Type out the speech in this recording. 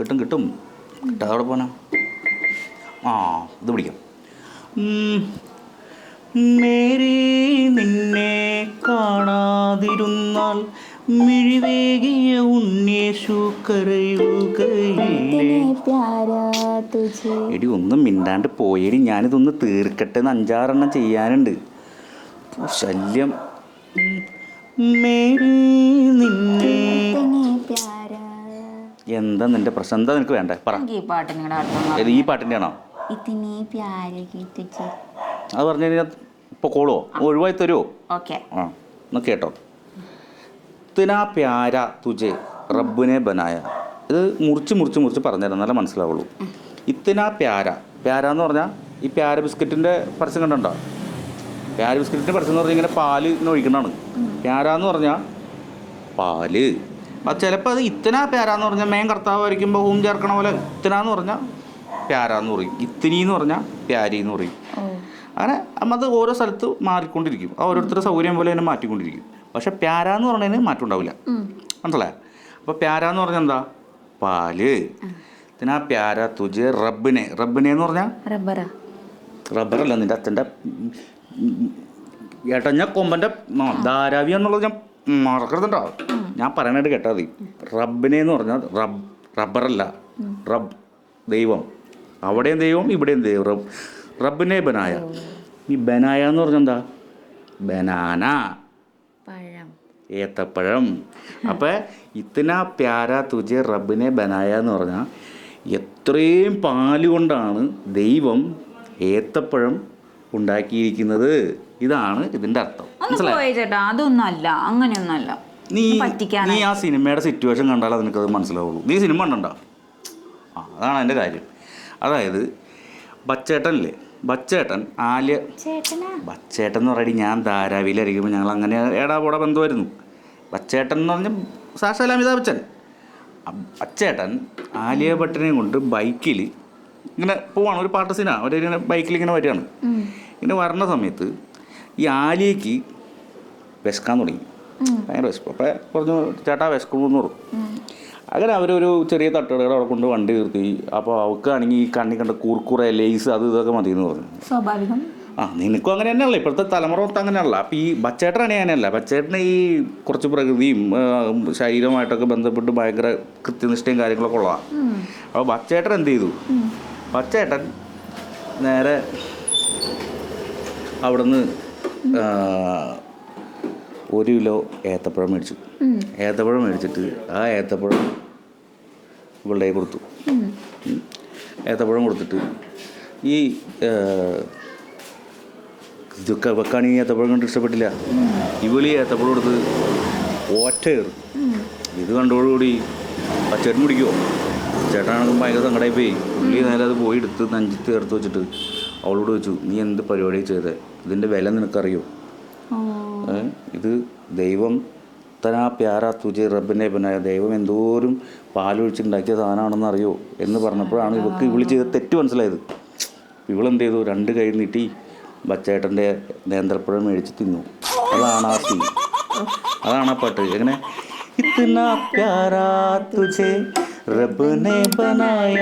കിട്ടും കിട്ടും. കിട്ടാതെ അവിടെ പോനാ ആ ഇത് പിടിക്കാം. മേരി നിന്നെ കാണാതിരുന്നാൽ മിഴിവേകിയ ഉണ്ണേശു എടി ഒന്നും മിണ്ടാണ്ട് പോയേടി. ഞാനിതൊന്ന് തീർക്കട്ടെ എന്ന് അഞ്ചാറെണ്ണം ചെയ്യാനുണ്ട്. ശല്യം. മേരി എന്താ നിന്റെ പ്രശ്നം? എന്താ നിനക്ക് വേണ്ടേ? പറ. എനിക്ക് ഈ പാട്ട് നിങ്ങളുടെ അർത്ഥം ഏത് ഈ പാട്ടിന്റെ ആണോ ഇത്തനെ പ്യാരെ തുझे അത് പറഞ്ഞു കഴിഞ്ഞാൽ ഇപ്പോൾ കോളോ ഒഴിവായി തരുമോ ഓക്കെ. ആ ഒന്ന് കേട്ടോ. തിനാ പ്യാര തുജെ റബ്ബിനെ ബനായ. ഇത് മുറിച്ച് മുറിച്ച് മുറിച്ച് പറഞ്ഞുതരാം എന്നാലേ മനസ്സിലാവുള്ളൂ. ഇത്തിനാ പ്യാര. പ്യാര എന്ന് പറഞ്ഞാൽ ഈ പ്യാര ബിസ്ക്കറ്റിന്റെ പരസ്യം കണ്ടോ? പ്യാര ബിസ്ക്കറ്റിന്റെ പരസ്യം എന്ന് പറഞ്ഞാൽ ഇങ്ങനെ പാൽ ഇങ്ങനെ ഒഴിക്കണതാണ്. പ്യാര എന്ന് പറഞ്ഞാൽ പാൽ. ചിലപ്പോൾ അത് ഇത്തന പേരാന്ന് പറഞ്ഞാൽ മേൻ കർത്താവ് വരയ്ക്കുമ്പോൾ ഹൂം ചേർക്കണ പോലെ ഇത്തന എന്ന് പറഞ്ഞാൽ പ്യാരാന്ന് പറയും. ഇത്തിനി എന്ന് പറഞ്ഞാൽ പ്യാരി എന്ന് പറയും അങ്ങനെ അത് ഓരോ സ്ഥലത്ത് മാറിക്കൊണ്ടിരിക്കും. ആ ഓരോരുത്തരുടെ സൗകര്യം പോലെ തന്നെ മാറ്റിക്കൊണ്ടിരിക്കും. പക്ഷെ പ്യാരാന്ന് പറഞ്ഞതിന് മാറ്റം ഉണ്ടാവില്ല മനസ്സിലായ? അപ്പോൾ പ്യാരാന്ന് പറഞ്ഞാൽ എന്താ? പാൽ. ഇത്തന പ്യാര തുജ് റബ്ബിനെ. റബ്ബിനെ എന്ന് പറഞ്ഞാൽ റബ്ബറാ. റബ്ബറല്ല നിന്റെ അച്ഛന്റെ ഏട്ടഞ്ഞ കൊമ്പന്റെ ധാരാവി എന്നുള്ളത് ഞാൻ മറക്കരുതുണ്ടോ ഞാൻ പറയാനായിട്ട് കേട്ടാൽ മതി. റബ്ബിനെ എന്ന് പറഞ്ഞാൽ റബ് റബ്ബറല്ല. റബ് ദൈവം. അവിടെയും ദൈവം ഇവിടെയും ദൈവം റബ്. റബ്ബിനെ ബനായ. ഈ ബനായ എന്ന് പറഞ്ഞാൽ എന്താ? ബനാന. പഴം. ഏത്തപ്പഴം. അപ്പം ഇത്തിന പ്യാര തുജെ റബ്ബിനെ ബനായ എന്ന് പറഞ്ഞാൽ എത്രയും പാൽ കൊണ്ടാണ് ദൈവം ഏത്തപ്പഴം ഉണ്ടാക്കിയിരിക്കുന്നത്. ഇതാണ് ഇതിന്റെ അർത്ഥം. ഒന്ന് പോയി ചേട്ടാ അതൊന്നും അല്ല അങ്ങനെയൊന്നും അല്ല നീ ആ സിനിമയുടെ സിറ്റുവേഷൻ കണ്ടാൽ അത് നിനക്കത് മനസ്സിലാവുള്ളൂ. നീ സിനിമ കണ്ടണ്ട ആ അതാണ് എന്റെ കാര്യം. അതായത് ബച്ചേട്ടനില്ലേ? ബച്ചേട്ടൻ ആലിയ ബച്ചേട്ടൻ എന്ന് പറയുന്നത് ഞാൻ ധാരാവിയിലായിരിക്കുമ്പോൾ ഞങ്ങൾ അങ്ങനെ ഏടാ പോടാ ബന്ധമായിരുന്നു. ബച്ചേട്ടൻ എന്ന് പറഞ്ഞാൽ സാക്ഷാൽ അമിതാഭ് ബച്ചൻ. ബച്ചേട്ടൻ ആലിയ ഭട്ടിനെയും കൊണ്ട് ബൈക്കിൽ ഇങ്ങനെ പോവാണ്. ഒരു പാട്ട് സീനാണ് അവരിങ്ങനെ ഇങ്ങനെ ബൈക്കിൽ ഇങ്ങനെ വരികയാണ്. ഇങ്ങനെ വരണ സമയത്ത് ഈ ആലിയക്ക് വിശക്കാൻ തുടങ്ങി. ഭയങ്കര വിശപ്പ്. അപ്പോൾ പറഞ്ഞു ചേട്ടാ വിശക്കുമെന്ന് പറഞ്ഞു. അങ്ങനെ അവരൊരു ചെറിയ തട്ടുകടകൾ അവിടെ കൊണ്ട് വണ്ടി നിർത്തി. അപ്പോൾ അവൾക്കാണെങ്കിൽ ഈ കണ്ണി കണ്ട കൂർക്കുറ ലേസ് അത് ഇതൊക്കെ മതി എന്ന് പറഞ്ഞു. സ്വാഭാവികം. ആ നിനക്കും അങ്ങനെ തന്നെയല്ല? ഇപ്പോഴത്തെ തലമുറ തൊട്ട് അങ്ങനെയല്ല. അപ്പം ഈ ബച്ചേട്ടനാണ് അങ്ങനെയല്ല. ബച്ചേട്ടന് ഈ കുറച്ച് പ്രകൃതിയും ശരീരമായിട്ടൊക്കെ ബന്ധപ്പെട്ട് ഭയങ്കര കൃത്യനിഷ്ഠയും കാര്യങ്ങളൊക്കെ ഉള്ളതാണ്. അപ്പോൾ ബച്ചേട്ടൻ എന്ത് ചെയ്തു? ബച്ചേട്ടൻ നേരെ അവിടുന്ന് ഒരു കിലോ ഏത്തപ്പഴം മേടിച്ചു. ഏത്തപ്പഴം മേടിച്ചിട്ട് ആ ഏത്തപ്പഴം ഇവളുടെ കൊടുത്തു. ഏത്തപ്പഴം കൊടുത്തിട്ട് ഈ ഇതൊക്കെ ഈ ഏത്തപ്പഴം കണ്ട് ഇഷ്ടപ്പെട്ടില്ല. ഇവളി ഏത്തപ്പഴം കൊടുത്ത് ഓറ്റ കയറും. ഇത് കണ്ടോടുകൂടി ആ ചേട്ടൻ പിടിക്കുമോ ചേട്ടനാണെങ്കിൽ ഭയങ്കര സങ്കടമായി പോയി പുള്ളി നേരെ അത് പോയി എടുത്ത് നഞ്ചി ചേർത്ത് വെച്ചിട്ട് അവളോട് വെച്ചു നീ എന്ത് പരിപാടി ചെയ്തേ? ഇതിന്റെ വില നിനക്കറിയോ? ഇത് ദൈവം തനാ പ്യാരാ തുജെ റബ്ബിനെ പിന്നായ. ദൈവം എന്തോരും പാലൊഴിച്ചുണ്ടാക്കിയ സാധനമാണെന്ന് അറിയോ എന്ന് പറഞ്ഞപ്പോഴാണ് ഇവൾക്ക് ഇവിളി ചെയ്ത തെറ്റ് മനസ്സിലായത്. ഇവളെന്ത് ചെയ്തു രണ്ട് കൈ നീട്ടി ബച്ചേട്ടന്റെ നേന്ത്രപ്പുഴ മേടിച്ച് തിന്നു. അതാണ് ആ സീൻ അതാണ് ആ പാട്ട്. എങ്ങനെ? ഇത്തന പ്യാരാ തുജെ റബ്ബിനെ ബനായ